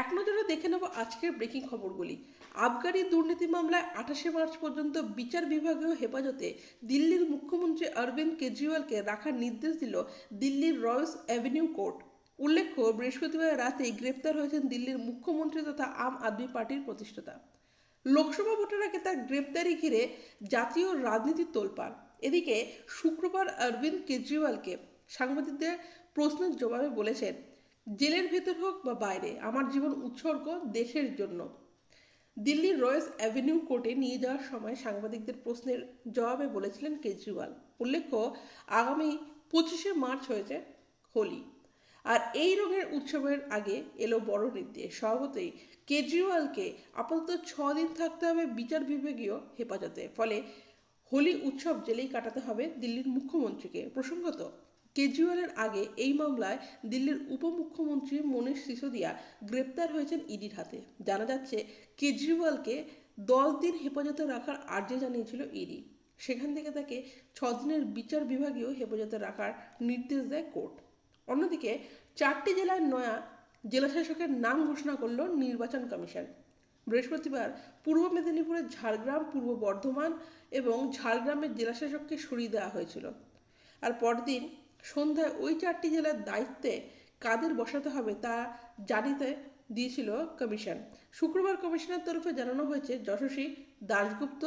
এক নজরে দেখে নেব আজকের ব্রেকিং খবরগুলি। আবগারি দুর্নীতি মামলায় আঠাশে মার্চ পর্যন্ত বিচার বিভাগীয় হেফাজতে দিল্লির মুখ্যমন্ত্রী অরবিন্দ কেজরিওয়ালকে রাখার নির্দেশ দিল দিল্লির রয়্যালস অ্যাভিনিউ কোর্ট। উল্লেখ্য, বৃহস্পতিবার রাতেই গ্রেপ্তার হয়েছেন দিল্লির মুখ্যমন্ত্রী তথা আম আদমি পার্টির প্রতিষ্ঠাতা। লোকসভা ভোটের আগে তার গ্রেপ্তারি ঘিরে জাতীয় রাজনীতির তোলপাড়। এদিকে শুক্রবার অরবিন্দ কেজরিওয়ালকে সাংবাদিকদের প্রশ্নের জবাবে বলেছেন জেলের ভেতর হোক বা বাইরে, আমার জীবন উৎসর্গ দেশের জন্য। দিল্লির রয়েস অ্যাভিনিউ কোর্টে নিয়ে যাওয়ার সময় সাংবাদিকদের প্রশ্নের জবাবে বলেছিলেন কেজরিওয়াল। উল্লেখ্য, আগামী পঁচিশে মার্চ হয়েছে হোলি। আর এই রঙের উৎসবের আগে এলো বড় নির্দেশ। স্বভাবতই কেজরিওয়ালকে আপাতত ছ দিন থাকতে হবে বিচার বিভাগীয় হেফাজতে। ফলে হোলি উৎসব জেলেই কাটাতে হবে দিল্লির মুখ্যমন্ত্রীকে। প্রসঙ্গত কেজরিওয়ালের আগে এই মামলায় দিল্লির উপমুখ্যমন্ত্রী মনীষ সিসোদিয়া গ্রেপ্তার হয়েছেন ইডির হাতে। জানা যাচ্ছে, কেজরিওয়ালকে দশ দিন হেফাজতে রাখার আর্জি জানিয়েছিল ইডি। সেখান থেকে তাকে ছ দিনের বিচার বিভাগীয় হেফাজতে রাখার নির্দেশ দেয় কোর্ট। অন্যদিকে, চারটি জেলার নয়া জেলাশাসকের নাম ঘোষণা করল নির্বাচন কমিশন। বৃহস্পতিবার পূর্ব মেদিনীপুরের ঝাড়গ্রাম, পূর্ব বর্ধমান এবং ঝাড়গ্রামের জেলাশাসককে সরিয়ে দেওয়া হয়েছিল। আর পরদিন সন্ধ্যায় ওই চারটি জেলার দায়িত্বে কাদের বসাতে হবে তা জানিতে দিয়েছিল কমিশন। শুক্রবার কমিশনের তরফে জানানো হয়েছে, যশস্বী দাশগুপ্ত,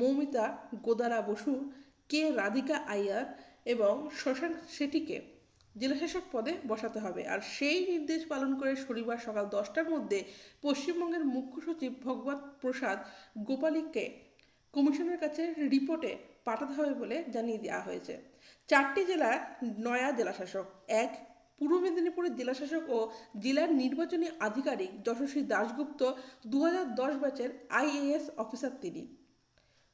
মৌমিতা গোদারা বসু, কে রাধিকা আইয়ার এবং শশাঙ্ক শেঠিকে জেলাশাসক পদে বসাতে হবে। আর সেই নির্দেশ পালন করে শনিবার সকাল দশটার মধ্যে পশ্চিমবঙ্গের মুখ্য সচিব ভগবত প্রসাদ গোপালীকে কমিশনের কাছে রিপোর্টে পাঠাতে হবে বলে জানিয়ে দেওয়া হয়েছে। চারটি জেলার নয়া জেলাশাসক। এক, পূর্ব মেদিনীপুরের জেলাশাসক ও জেলার নির্বাচনী আধিকারিক যশস্বী দাশগুপ্ত দু ব্যাচের আইএএস অফিসার তিনি।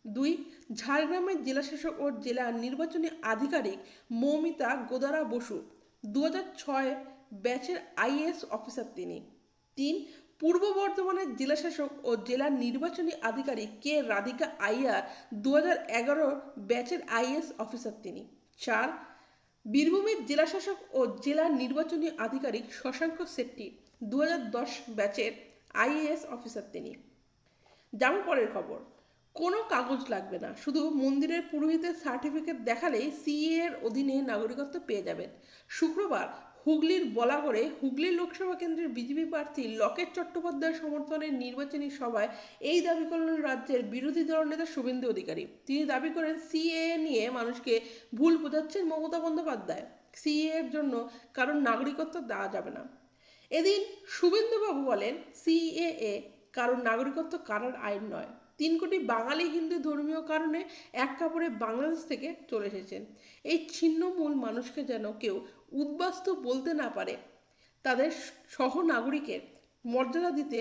দুই, ঝাড়গ্রামের জেলাশাসক ও জেলা নির্বাচনী আধিকারিক মৌমিতা গোদারা বসু দু ছয় ব্যাচের আইএএস অফিসার তিনি। তিন, পূর্ব বর্ধমানের জেলাশাসক ও জেলা নির্বাচনী আধিকারিক কে রাধিকা আইয়ার দু এগারো ব্যাচের আইএস অফিসার তিনি। চার, বীরভূমের জেলাশাসক ও জেলা নির্বাচনী আধিকারিক শশাঙ্ক শেট্টি দু ব্যাচের আইএএস অফিসার তিনি। যেমন পরের খবর। কোনো কাগজ লাগবে না, শুধু মন্দিরের পুরোহিতের সার্টিফিকেট দেখালেই সিএ এর অধীনে নাগরিকত্ব পেয়ে যাবেন। শুক্রবার হুগলির বলাগড়ে হুগলি লোকসভা কেন্দ্রের বিজেপি প্রার্থী লকেট চট্টোপাধ্যায়ের সমর্থনে নির্বাচনী সভায় এই দাবি করলেন রাজ্যের বিরোধী দলনেতা শুভেন্দু অধিকারী। তিনি দাবি করেন সিএ নিয়ে মানুষকে ভুল বোঝাচ্ছেন মমতা বন্দ্যোপাধ্যায়। সিএ এর জন্য কারণ নাগরিকত্ব দেওয়া যাবে না। এদিন শুভেন্দুবাবু বলেন, সিএএ কারণ নাগরিকত্ব কারার আইন নয়। তিন কোটি বাঙালি হিন্দু ধর্মীয় কারণে এক কাপড়ে বাংলাদেশ থেকে চলে এসেছেন। এই ছিন্নমূল মানুষকে যেন কেউ উদ্বাস্তু বলতে না পারে, তাদের সহ নাগরিকের মর্যাদা দিতে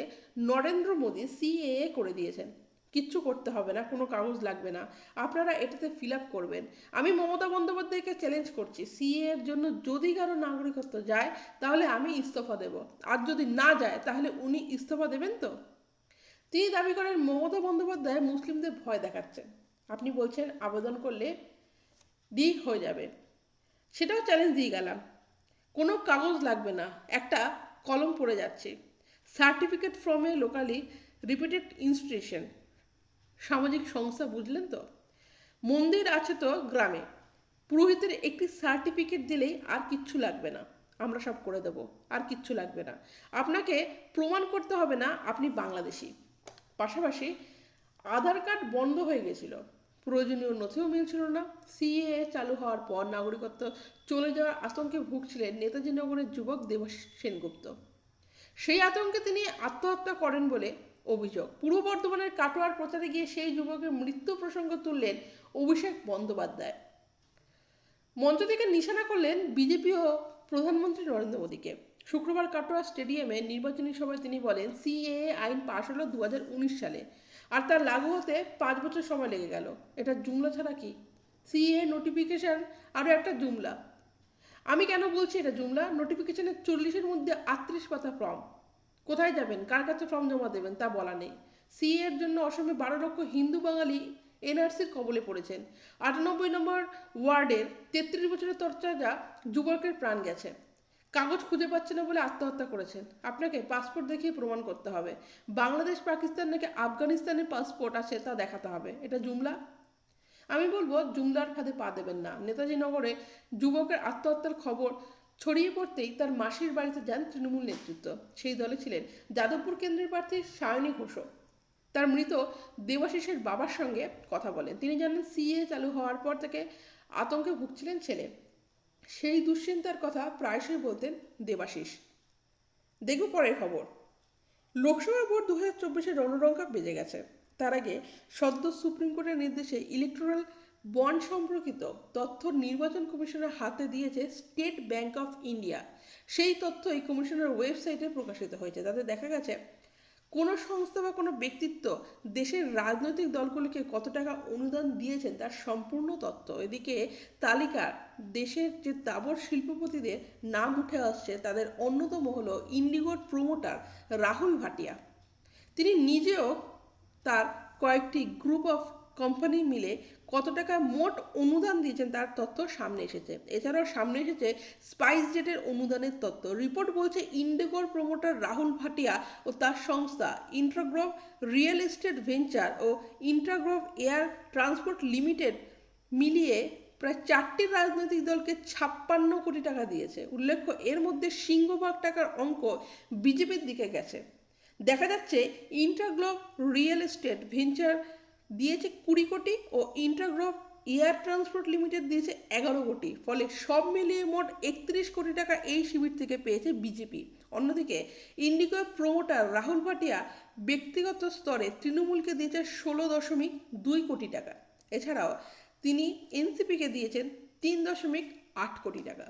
নরেন্দ্র মোদী সিএএ করে দিয়েছেন। কিচ্ছু করতে হবে না, কোনো কাগজ লাগবে না। আপনারা এটাতে ফিল আপ করবেন। আমি মমতা বন্দ্যোপাধ্যায়কে চ্যালেঞ্জ করছি সিএ এর জন্য যদি কারও নাগরিকত্ব যায়, তাহলে আমি ইস্তফা দেব। আর যদি না যায়, তাহলে উনি ইস্তফা দেবেন তো? তিনি দাবি করেন মমতা বন্দ্যোপাধ্যায় মুসলিমদের ভয় দেখাচ্ছেন। আপনি বলছেন আবেদন করলে দিক হয়ে যাবে। সেটাও চ্যালেঞ্জ দিয়ে গেলাম। কোনো কাগজ লাগবে না, একটা কলম পড়ে যাচ্ছে। Certificate from a locally reputed institution সামাজিক সংস্থা, বুঝলেন তো? মন্দির আছে তো গ্রামে। পুরোহিতের একটি সার্টিফিকেট দিলেই আর কিচ্ছু লাগবে না। আমরা সব করে দেব, আর কিচ্ছু লাগবে না। আপনাকে প্রমাণ করতে হবে না, আপনি বাংলাদেশি। পাশাপাশি আধার কার্ড বন্ধ হয়ে গেছিল। প্রয়োজনীয় নথিও মিলছিল না। সিএ চালু হওয়ার পর নাগরিকত্ব চলে যাওয়ার আতঙ্কে ভুগছিলেন নেতাজি নগরের যুবক দেবাশিস সেনগুপ্ত। সেই আতঙ্কে তিনি আত্মহত্যা করেন বলে অভিযোগ। পূর্ব বর্ধমানের কাটোয়ার প্রচারে গিয়ে সেই যুবকের মৃত্যু প্রসঙ্গ তুললেন অভিষেক বন্দ্যোপাধ্যায়। মঞ্চ থেকে নিশানা করলেন বিজেপি ও প্রধানমন্ত্রী নরেন্দ্র মোদীকে। শুক্রবার কাটোয়া স্টেডিয়ামে নির্বাচনী সভায় তিনি বলেন, সিএএ আইন পাশ হলো দু হাজার উনিশ সালে আর তার লাগু হতে পাঁচ বছর সময় লেগে গেল। এটা জুমলা ছাড়া কি? সিএ নোটিফিকেশান আরও একটা জুমলা। আমি কেন বলছি এটা জুমলা? নোটিফিকেশনের চল্লিশের মধ্যে আটত্রিশ পাতা ফর্ম। কোথায় যাবেন? কার কাছে ফর্ম জমা দেবেন? তা বলা নেই। সিএ এর জন্য অসমে বারো লক্ষ হিন্দু বাঙালি এনআরসির কবলে পড়েছেন। আটানব্বই নম্বর ওয়ার্ডের তেত্রিশ বছরের তরচাজা যুবকের প্রাণ গেছে। কাগজ খুঁজে পাচ্ছে না বলে আত্মহত্যা করেছেন। আপনাকে পাসপোর্ট দেখিয়ে প্রমাণ করতে হবে। বাংলাদেশ, পাকিস্তান নাকি আফগানিস্তানের পাসপোর্ট আছে তা দেখাতে হবে। এটা জুমলা? আমি বলব, জুমলার ফাঁদে পা দেবেন না। নেতাজি নগরে যুবকের আত্মহত্যার খবর ছড়িয়ে পড়তেই তার মাসির বাড়িতে যান তৃণমূল নেতৃত্ব। সেই দলে ছিলেন যাদবপুর কেন্দ্রের প্রার্থী সায়নী ঘোষও। তার মৃত দেবাশিসের বাবার সঙ্গে কথা বলেন। তিনি জানেন, সিএ চালু হওয়ার পর থেকে আতঙ্কে ভুগছিলেন ছেলে। সেই দুশ্চিন্তার কথা প্রায়শই বলতেন দেবাশিস। দেখব পরের খবর। লোকসভা ভোট দু হাজার চব্বিশে রণরঙ্কা বেজে গেছে। তার আগে সদ্য সুপ্রিম কোর্টের নির্দেশে ইলেকট্রাল বন্ড সম্পর্কিত তথ্য নির্বাচন কমিশনের হাতে দিয়েছে স্টেট ব্যাংক অফ ইন্ডিয়া সেই তথ্য এই কমিশনের ওয়েবসাইটে প্রকাশিত হয়েছে। তাতে দেখা গেছে কোনো সংস্থা বা কোনো ব্যক্তিত্ব দেশের রাজনৈতিক দলগুলিকে কত টাকা অনুদান দিয়েছেন তার সম্পূর্ণ তথ্য? এদিকে তালিকা, দেশের যে তাবর শিল্পপতিদের নাম উঠে আসছে, তাদের অন্যতম হলো ইন্ডিগোর প্রমোটার রাহুল ভাটিয়া। তিনি নিজেও তার কয়েকটি গ্রুপ অফ কোম্পানি মিলে কত টাকা মোট অনুদান দিয়েছেন তার তথ্য সামনে এসেছে। এছাড়াও সামনে এসেছে স্পাইস জেটের অনুদানের তথ্য। রিপোর্ট বলছে ইন্ডিগোর প্রমোটার রাহুল ভাটিয়া ও তার সংস্থা ইন্ট্রাগ্রোভ রিয়েল এস্টেট ভেঞ্চার ও ইন্ট্রাগ্রোভ এয়ার ট্রান্সপোর্ট লিমিটেড মিলিয়ে প্রায় চারটি রাজনৈতিক দলকে ছাপ্পান্ন কোটি টাকা দিয়েছে। উল্লেখ্য, এর মধ্যে সিংহভাগ টাকার অঙ্ক বিজেপির দিকে গেছে। দেখা যাচ্ছে ইন্টারগ্লোব রিয়েল এস্টেট ভেঞ্চার দিয়েছে কুড়ি কোটি ও ইন্টারগ্রোভ এয়ার ট্রান্সপোর্ট লিমিটেড দিয়েছে এগারো কোটি। ফলে সব মিলিয়ে মোট একত্রিশ কোটি টাকা এই শিবির থেকে পেয়েছে বিজেপি। অন্যদিকে ইন্ডিগোর প্রমোটার রাহুল ভাটিয়া ব্যক্তিগত স্তরে তৃণমূলকে দিয়েছে ষোলো দশমিক দুই কোটি টাকা। এছাড়াও তিনি এনসিপিকে দিয়েছেন তিন দশমিক আট কোটি টাকা।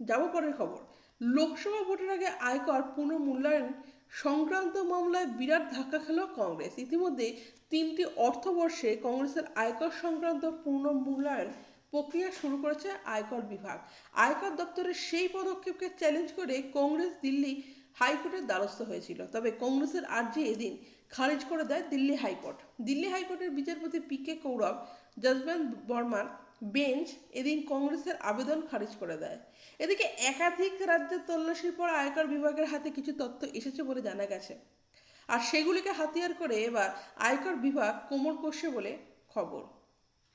যাব পরের খবর। লোকসভা ভোটের আগে আয়কর পুনঃমূল্যায়ন সংক্রান্ত মামলায় বিরাট ধাক্কা খেল কংগ্রেস। ইতিমধ্যে তিনটি অর্থবর্ষে কংগ্রেসের আয়কর সংক্রান্ত পুনঃমূল্যায়ন প্রক্রিয়া শুরু করেছে আয়কর বিভাগ। আয়কর দপ্তরের সেই পদক্ষেপকে চ্যালেঞ্জ করে কংগ্রেস দিল্লি হাইকোর্টের দ্বারস্থ হয়েছিল। তবে কংগ্রেসের আর্জি এদিন খারিজ করে দেয় দিল্লি হাইকোর্ট। দিল্লি হাইকোর্টের বিচারপতি পি কে কৌরব জজমেন্ট বর্মার বেঞ্চ এদিন কংগ্রেসের আবেদন খারিজ করে দেয়। এদিকে একাধিক রাজ্যের তল্লাশির পর আয়কর বিভাগের হাতে কিছু তথ্য এসেছে বলে জানা গেছে। আর সেগুলিকে হাতিয়ার করে এবার আয়কর বিভাগ কোমর কষে বলে খবর।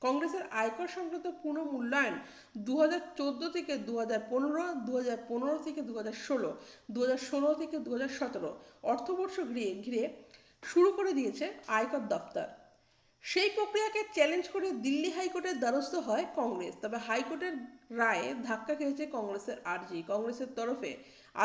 কংগ্রেসের আয়কর সংক্রান্ত পুনঃমূল্যায়ন দু হাজার চোদ্দ থেকে দু হাজার পনেরো দু হাজার পনেরো থেকে দু হাজার ষোলো দু হাজার ষোলো থেকে দু হাজার সতেরো অর্থবর্ষ ঘিরে ঘিরে শুরু করে দিয়েছে আয়কর দপ্তর সেই প্রক্রিয়াকে চ্যালেঞ্জ করে দিল্লি হাইকোর্টের দ্বারস্থ হয় কংগ্রেস। তবে হাইকোর্টের রায়ে ধাক্কা খেয়েছে কংগ্রেসের আর্জি। কংগ্রেসের তরফে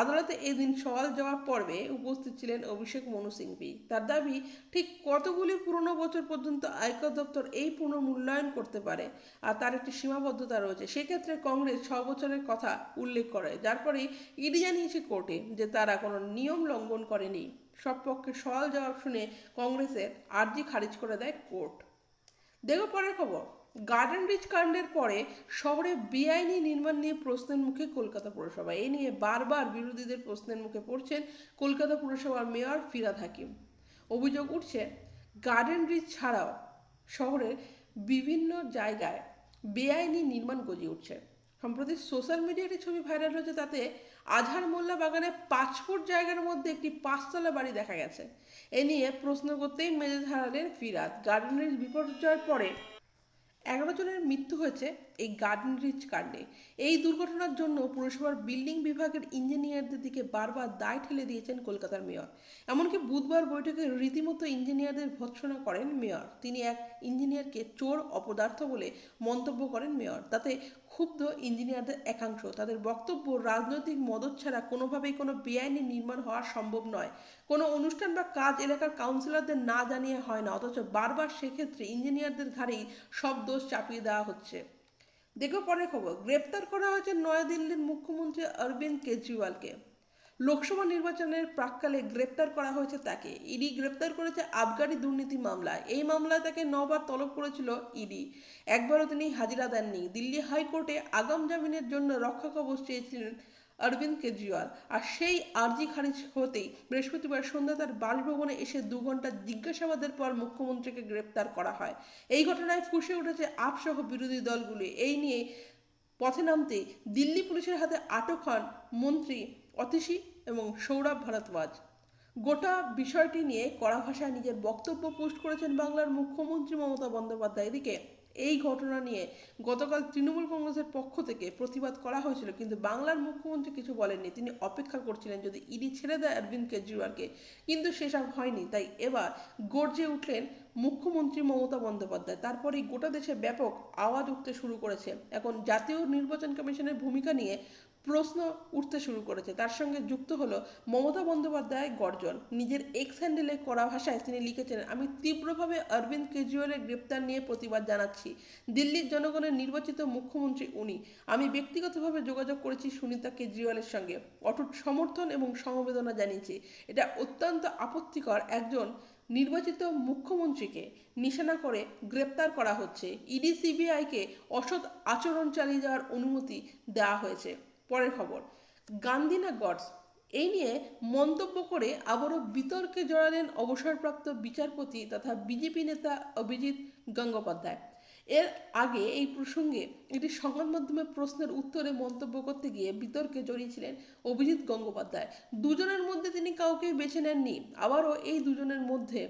আদালতে এদিন সওয়াল জবাব পর্বে উপস্থিত ছিলেন অভিষেক মনু সিংভি। তার দাবি, ঠিক কতগুলি পুরনো বছর পর্যন্ত আয়কর দপ্তর এই পুনঃমূল্যায়ন করতে পারে আর তার একটি সীমাবদ্ধতা রয়েছে, সেক্ষেত্রে কংগ্রেস ছ বছরের কথা উল্লেখ করে, যার পরেই ইডি জানিয়েছে কোর্টে যে তারা কোনো নিয়ম লঙ্ঘন করেনি। সব পক্ষে সওয়াল জবাব শুনে কংগ্রেসের আর্জি খারিজ করে দেয় কোর্ট। দেখো পরের খবর। গার্ডেন রিচ কাণ্ডের পরে শহরে বেআইনি নির্মাণ নিয়ে প্রশ্নের মুখে কলকাতা পুরসভা। এ নিয়ে বারবার বিরোধীদের প্রশ্নের মুখে পড়ছেন কলকাতা পুরসভার মেয়র ফিরাদ হাকিম। অভিযোগ উঠছে গার্ডেন রিচ ছাড়াও শহরের বিভিন্ন জায়গায় বেআইনি নির্মাণ গজিয়ে উঠছে। সম্প্রতি সোশ্যাল মিডিয়াতে ছবি ভাইরাল হয়েছে তাতে আজহার মোল্লা বাগানে পাঁচ ফুট জায়গার মধ্যে একটি পাঁচতলা বাড়ি দেখা গেছে। এ নিয়ে প্রশ্ন করতেই মেজাজ হারালেন ফিরাদ। গার্ডেনের বিপর্যয়ের পরে এগারো জনের মৃত্যু হয়েছে এই গার্ডেন রিচ কাণ্ডে। এই দুর্ঘটনার জন্য পুরসভার বিল্ডিং বিভাগের ইঞ্জিনিয়ারদের দিকে বারবার দায় ঠেলে দিয়েছেন কলকাতার মেয়র। এমনকি বুধবার বৈঠকে রীতিমতো ইঞ্জিনিয়ারদের ভৎসনা করেন মেয়র। তিনি এক ইঞ্জিনিয়ারকে চোর, অপদার্থ বলে মন্তব্য করেন মেয়র। তাতে ক্ষুব্ধ ইঞ্জিনিয়ারদের একাংশ। তাদের বক্তব্য, রাজনৈতিক মদত ছাড়া কোনোভাবেই কোনো বেআইনি নির্মাণ হওয়া সম্ভব নয়। কোনো অনুষ্ঠান বা কাজ এলাকার কাউন্সিলরদের না জানিয়ে হয় না, অথচ বারবার সেক্ষেত্রে ইঞ্জিনিয়ারদের ঘাড়েই সব দোষ চাপিয়ে দেওয়া হচ্ছে। দেখো পরের খবর। গ্রেপ্তার করা হয়েছে নয়াদিল্লির মুখ্যমন্ত্রী অরবিন্দ কেজরিওয়ালকে। লোকসভা নির্বাচনের প্রাককালে গ্রেপ্তার করা হয়েছে তাকে। ইডি গ্রেপ্তার করেছে আবগারি দুর্নীতি মামলায়। এই মামলায় তাকে নবার তলব করেছিল ইডি। একবারও তিনি হাজিরা দেননি। দিল্লি হাইকোর্টে আগাম জামিনের জন্য রক্ষা কবচ চেয়েছিলেন অরবিন্দ কেজরিওয়াল। আর সেই আর্জি খারিজ হতেই বৃহস্পতিবার সন্ধ্যা তার বাসভবনে এসে দু ঘণ্টা জিজ্ঞাসাবাদের পর মুখ্যমন্ত্রীকে গ্রেপ্তার করা হয়। এই ঘটনায় ফুসে উঠেছে আপসহ বিরোধী দলগুলি। এই নিয়ে পথে নামতে দিল্লি পুলিশের হাতে আটক হন মন্ত্রী অতিশী এবং সৌরভ ভারদ্বাজ। গোটা বিষয়টি নিয়ে কড়া ভাষায় নিজের বক্তব্য পোস্ট করেছেন বাংলার মুখ্যমন্ত্রী মমতা বন্দ্যোপাধ্যায়। এদিকে এই ঘটনা নিয়ে গতকাল তৃণমূল কংগ্রেসের পক্ষ থেকে প্রতিবাদ করা হয়েছিল, কিন্তু বাংলার মুখ্যমন্ত্রী কিছু বলেননি। তিনি অপেক্ষা করছিলেন, যদি ইডি ছেড়ে দেয় অরবিন্দ কেজরিওয়ালকে। কিন্তু সেসব হয়নি। তাই এবার গর্জে উঠলেন মুখ্যমন্ত্রী মমতা বন্দ্যোপাধ্যায়। তারপরেই গোটা দেশে ব্যাপক আওয়াজ উঠতে শুরু করেছে। এখন জাতীয় নির্বাচন কমিশনের ভূমিকা নিয়ে প্রশ্ন উঠতে শুরু করেছে। তার সঙ্গে যুক্ত হলো মমতা বন্দ্যোপাধ্যায় গর্জন। নিজের এক্স হ্যান্ডেলে কড়া ভাষায় তিনি লিখেছেন, আমি তীব্রভাবে অরবিন্দ কেজরিওয়ালের গ্রেপ্তার নিয়ে প্রতিবাদ জানাচ্ছি। দিল্লির জনগণের নির্বাচিত মুখ্যমন্ত্রী উনি। আমি ব্যক্তিগতভাবে যোগাযোগ করেছি সুনিতা কেজরিওয়ালের সঙ্গে। অটুট সমর্থন এবং সমবেদনা জানিয়েছি। এটা অত্যন্ত আপত্তিকর একজন নির্বাচিত মুখ্যমন্ত্রীকে নিশানা করে গ্রেপ্তার করা হচ্ছে। ইডি, সিবিআইকে অসৎ আচরণ চালিয়ে যাওয়ার অনুমতি দেওয়া হয়েছে। পরের খবর। গান্ধী না গডস? এই নিয়ে মন্তব্য করে আবারও বিতর্কে জড়ালেন অবসরপ্রাপ্ত বিচারপতি তথা বিজেপি নেতা অভিজিৎ গঙ্গোপাধ্যায়। এর আগে এই প্রসঙ্গে একটি সংবাদ মাধ্যমে প্রশ্নের উত্তরে মন্তব্য করতে গিয়ে বিতর্কে জড়িয়েছিলেন অভিজিৎ গঙ্গোপাধ্যায়। দুজনের মধ্যে তিনি কাউকে বেছে নেননি। আবারও এই দুজনের মধ্যে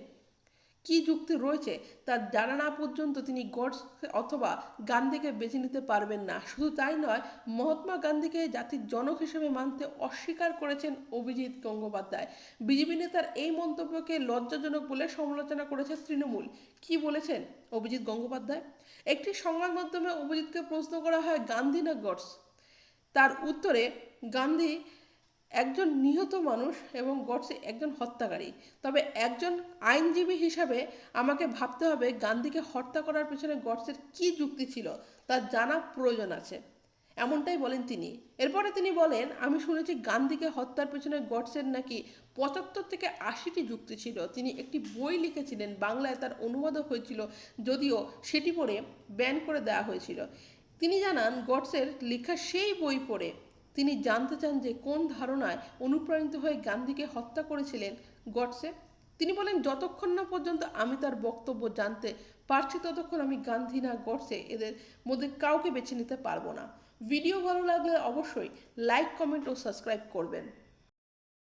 কি যুক্তি রয়েছে তা জানা না পর্যন্ত তিনি গডস অথবা গান্ধীকে বেছে নিতে পারবেন না। শুধু তাই নয়, মহাত্মা গান্ধীকে জাতির জনক হিসেবে মানতে অস্বীকার করেছেন অভিজিৎ গঙ্গোপাধ্যায়। বিজেপি নেতার এই মন্তব্যকে লজ্জাজনক বলে সমালোচনা করেছে তৃণমূল। কি বলেছেন অভিজিৎ গঙ্গোপাধ্যায়? একটি সংবাদ মাধ্যমে অভিজিৎকে প্রশ্ন করা হয়, গান্ধী না গডস? তার উত্তরে, গান্ধী একজন নিহত মানুষ এবং গডসে একজন হত্যাকারী। তবে একজন আইনজীবী হিসাবে আমাকে ভাবতে হবে গান্ধীকে হত্যা করার পেছনে গডসের কি যুক্তি ছিল, তা জানা প্রয়োজন আছে। এমনটাই বলেন তিনি। এরপরে তিনি বলেন, আমি শুনেছি গান্ধীকে হত্যার পেছনে গডসের নাকি পঁচাত্তর থেকে আশিটি যুক্তি ছিল। তিনি একটি বই লিখেছিলেন, বাংলায় তার অনুবাদও হয়েছিল, যদিও সেটি পড়ে ব্যান করে দেওয়া হয়েছিল। তিনি জানান গডসের লেখা সেই বই পড়ে। তিনি জানতে চান যে কোন ধারণায় অনুপ্রাণিত হয়ে গান্ধীকে হত্যা করেছিলেন গডসে। তিনি বলেন, যতক্ষণ না পর্যন্ত আমি তার বক্তব্য জানতে পারছি, ততক্ষণ আমি গান্ধী না গডসে। এদের মধ্যে কাউকে বেছে নিতে পারব না। ভিডিও ভালো লাগলে অবশ্যই লাইক, কমেন্ট ও সাবস্ক্রাইব করবেন।